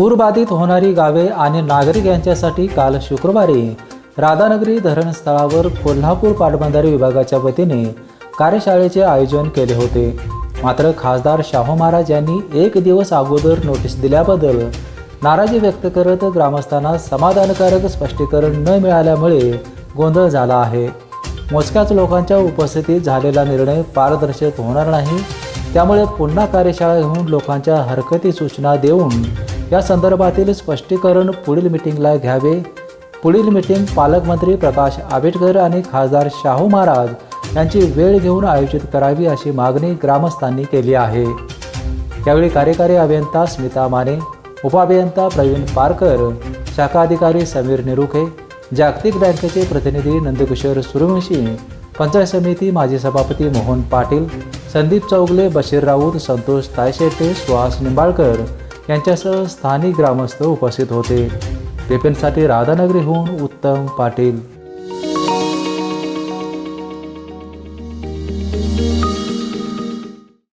पूरबाधित होणारी गावे आणि नागरिक यांच्यासाठी काल शुक्रवारी राधानगरी धरणस्थळावर कोल्हापूर पाटबंधारे विभागाच्या वतीने कार्यशाळेचे आयोजन केले होते. मात्र खासदार शाहू महाराज यांनी एक दिवस अगोदर नोटीस दिल्याबद्दल नाराजी व्यक्त करत ग्रामस्थांना समाधानकारक स्पष्टीकरण न मिळाल्यामुळे गोंधळ झाला आहे. मोजक्याच लोकांच्या उपस्थितीत झालेला निर्णय पारदर्शक होणार नाही. त्यामुळे पुन्हा कार्यशाळा घेऊन लोकांच्या हरकती सूचना देऊन या संदर्भातील स्पष्टीकरण पुढील मिटिंगला घ्यावे. पुढील मिटिंग पालकमंत्री प्रकाश आंबेडकर आणि खासदार शाहू महाराज यांची वेळ घेऊन आयोजित करावी अशी मागणी ग्रामस्थांनी केली आहे. यावेळी कार्यकारी अभियंता स्मिता माने उपअभियंता प्रवीण पारकर शाखा अधिकारी समीर निरुखे जागतिक बँकेचे प्रतिनिधी नंदकिशोर सूर्यवंशी पंचायत समिती माजी सभापती मोहन पाटील संदीप चौगले बशीर राऊत संतोष तायशेटे सुहास निंबाळकर यांच्यासह स्थानिक ग्रामस्थ उपस्थित होते. पेपेंसाठी राधानगरीहून उत्तम पाटील.